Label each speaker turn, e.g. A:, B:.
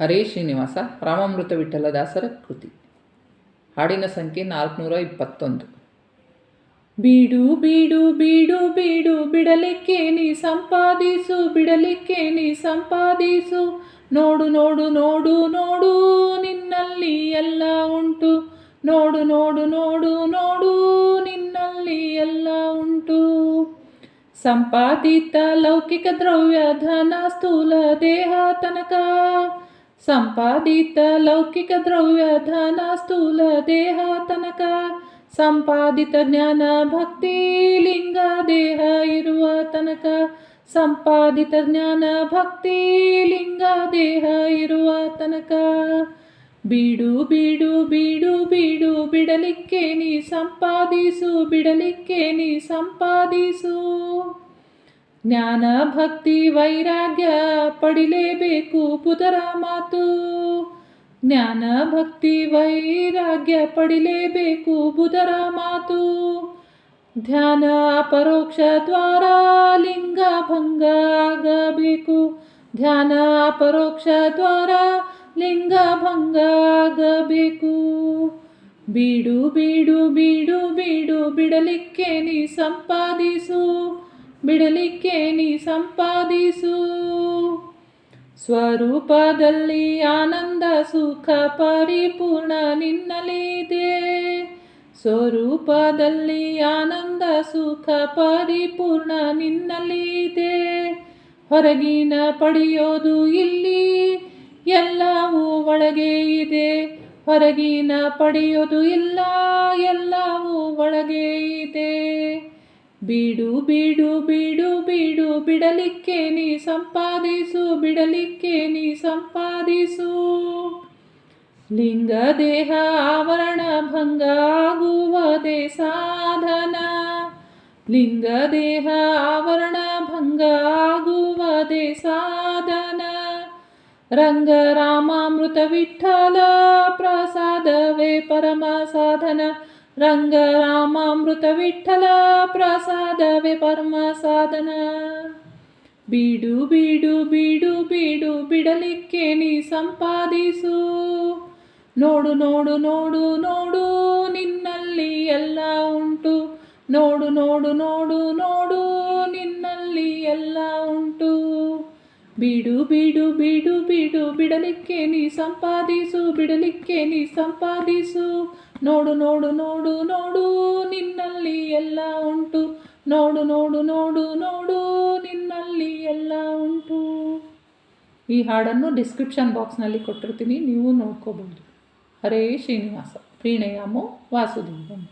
A: ಹರೇ ಶ್ರೀನಿವಾಸ ರಾಮಾಮೃತ ವಿಠಲ ದಾಸರ ಕೃತಿ. ಹಾಡಿನ ಸಂಖ್ಯೆ ನಾಲ್ಕುನೂರ ಇಪ್ಪತ್ತೊಂದು. ಬೀಡು ಬೀಡು ಬೀಡು ಬೀಡು, ಬಿಡಲಿಕ್ಕೆ ನೀ ಸಂಪಾದಿಸು, ಬಿಡಲಿಕ್ಕೆ ನೀ ಸಂಪಾದಿಸು. ನೋಡು ನೋಡು ನೋಡು ನೋಡು, ನಿನ್ನಲ್ಲಿ ಎಲ್ಲ ಉಂಟು. ನೋಡು ನೋಡು ನೋಡು ನೋಡು, ನಿನ್ನಲ್ಲಿ ಎಲ್ಲ ಉಂಟು. ಸಂಪಾದಿತ ಲೌಕಿಕ ದ್ರವ್ಯ ಧನ ಸ್ಥೂಲ ದೇಹ ತನಕ. ಸಂಪಾದಿತ ಲೌಕಿಕ ದ್ರವ್ಯ ಧನ ಸ್ಥೂಲ ದೇಹ ತನಕ. ಸಂಪಾದಿತ ಜ್ಞಾನ ಭಕ್ತಿ ಲಿಂಗ ದೇಹ ಇರುವ ತನಕ. ಸಂಪಾದಿತ ಜ್ಞಾನ ಭಕ್ತಿ ಲಿಂಗ ದೇಹ ಇರುವ ತನಕ. ಬೀಡು ಬೀಡು ಬೀಡು ಬೀಡು, ಬಿಡಲಿಕ್ಕೆ ನೀ ಸಂಪಾದಿಸು, ಬಿಡಲಿಕ್ಕೆ ನೀ ಸಂಪಾದಿಸು. ಜ್ಞಾನ ಭಕ್ತಿ ವೈರಾಗ್ಯ ಪಡಿಲೇಬೇಕು ಪುತರ ಮಾತು. ಜ್ಞಾನ ಭಕ್ತಿ ವೈರಾಗ್ಯ ಪಡಿಲೇಬೇಕು ಬುಧರ ಮಾತು. ಧ್ಯಾನ ಪರೋಕ್ಷ ದ್ವಾರ ಲಿಂಗ ಭಂಗ ಆಗಬೇಕು. ಧ್ಯಾನ ಪರೋಕ್ಷ ದ್ವಾರ ಲಿಂಗ ಭಂಗ ಆಗಬೇಕು. ಬೀಡು ಬೀಡು ಬೀಡು ಬೀಡು ಬಿಡಲಿಕ್ಕೆ ನೀ ಸಂಪಾದಿಸು. ಬಿಡಲಿಕ್ಕೆ ನೀ ಸಂಪಾದಿಸು. ಸ್ವರೂಪದಲ್ಲಿ ಆನಂದ ಸುಖ ಪರಿಪೂರ್ಣ ನಿನ್ನಲ್ಲಿದೆ. ಸ್ವರೂಪದಲ್ಲಿ ಆನಂದ ಸುಖ ಪರಿಪೂರ್ಣ ನಿನ್ನಲ್ಲಿದೆ. ಹೊರಗಿನ ಪಡೆಯೋದು ಇಲ್ಲಿ, ಎಲ್ಲವೂ ಒಳಗೆ ಇದೆ. ಹೊರಗಿನ ಪಡೆಯೋದು ಇಲ್ಲ, ಎಲ್ಲವೂ ಒಳಗೆ ಬೀಡು ಬೀಡು ಬೀಡು ಬೀಡು, ಬಿಡಲಿಕ್ಕೆ ನೀ ಸಂಪಾದಿಸು, ಬಿಡಲಿಕ್ಕೆ ನೀ ಸಂಪಾದಿಸು. ಲಿಂಗ ದೇಹ ಆವರಣ ಭಂಗ ಆಗುವುದೇ ಸಾಧನ. ಲಿಂಗ ದೇಹ ಆವರಣ ಭಂಗ ಆಗುವುದೇ ಸಾಧನ. ರಂಗ ರಾಮಾಮೃತ ವಿಠಲ ಪ್ರಸಾದವೇ ಪರಮ ಸಾಧನ. ರಂಗ ರಾಮಾಮೃತ ವಿಠಲ ಪ್ರಸಾದವೇ ಪರಮ ಸಾಧನ. ಬೀಡು ಬೀಡು ಬೀಡು ಬೀಡು, ಬಿಡಲಿಕ್ಕೆ ನೀ ಸಂಪಾದಿಸು. ನೋಡು ನೋಡು ನೋಡು ನೋಡು, ನಿನ್ನಲ್ಲಿ ಎಲ್ಲ ಉಂಟು. ನೋಡು ನೋಡು ನೋಡು ನೋಡು, ನಿನ್ನಲ್ಲಿ ಎಲ್ಲ ಉಂಟು. ಬೀಡು ಬೀಡು ಬೀಡು ಬೀಡು, ಬಿಡಲಿಕ್ಕೆ ನೀ ಸಂಪಾದಿಸು, ಬಿಡಲಿಕ್ಕೆ ನೀ ಸಂಪಾದಿಸು. ನೋಡು ನೋಡು ನೋಡು ನೋಡು, ನಿನ್ನಲ್ಲಿ ಎಲ್ಲ ಉಂಟು. ನೋಡು ನೋಡು ನೋಡು ನೋಡು, ನಿನ್ನಲ್ಲಿ ಎಲ್ಲ ಉಂಟು. ಈ ಹಾಡನ್ನು ಡಿಸ್ಕ್ರಿಪ್ಷನ್ ಬಾಕ್ಸ್ನಲ್ಲಿ ಕೊಟ್ಟಿರ್ತೀನಿ, ನೀವು ನೋಡ್ಕೋಬೋದು ಹರೇ ಶ್ರೀನಿವಾಸ ಪ್ರೀಣಯಾಮೋ ವಾಸುದೇವಂ